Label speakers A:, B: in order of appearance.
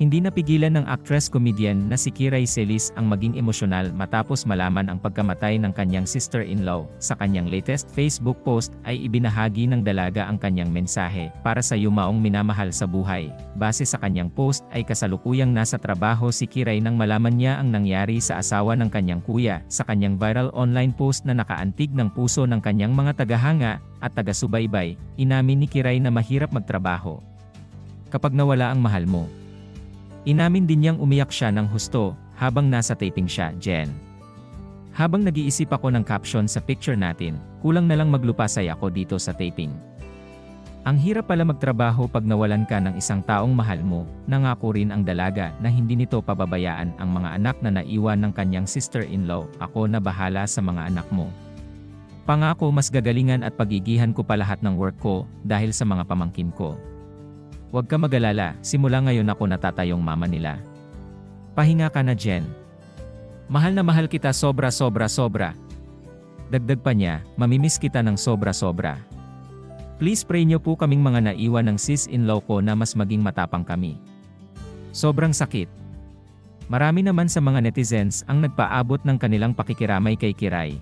A: Hindi napigilan ng actress-comedian na si Kiray Celis ang maging emosyonal matapos malaman ang pagkamatay ng kanyang sister-in-law. Sa kanyang latest Facebook post ay ibinahagi ng dalaga ang kanyang mensahe para sa yumaong minamahal sa buhay. Base sa kanyang post ay kasalukuyang nasa trabaho si Kiray nang malaman niya ang nangyari sa asawa ng kanyang kuya. Sa kanyang viral online post na nakaantig ng puso ng kanyang mga tagahanga at taga-subaybay, inamin ni Kiray na mahirap magtrabaho. Kapag nawala ang mahal mo, Inamin din niyang umiyak siya ng husto habang nasa taping siya, Jen. Habang nag-iisip ako ng caption sa picture natin, kulang na lang maglupasay ako dito sa taping. Ang hirap pala magtrabaho pag nawalan ka ng isang taong mahal mo, nangako rin ang dalaga na hindi nito pababayaan ang mga anak na naiwan ng kanyang sister-in-law, ako na bahala sa mga anak mo. Pangako mas gagalingan at pagigihan ko pa lahat ng work ko dahil sa mga pamangkin ko. Huwag ka magalala, simula ngayon ako natatayong mama nila. Pahinga ka na Jen. Mahal na mahal kita sobra sobra sobra. Dagdag pa niya, mamimiss kita ng sobra sobra. Please pray niyo po kaming mga naiwan ng sis-in-law ko na mas maging matapang kami. Sobrang sakit. Marami naman sa mga netizens ang nagpaabot ng kanilang pakikiramay kay Kiray.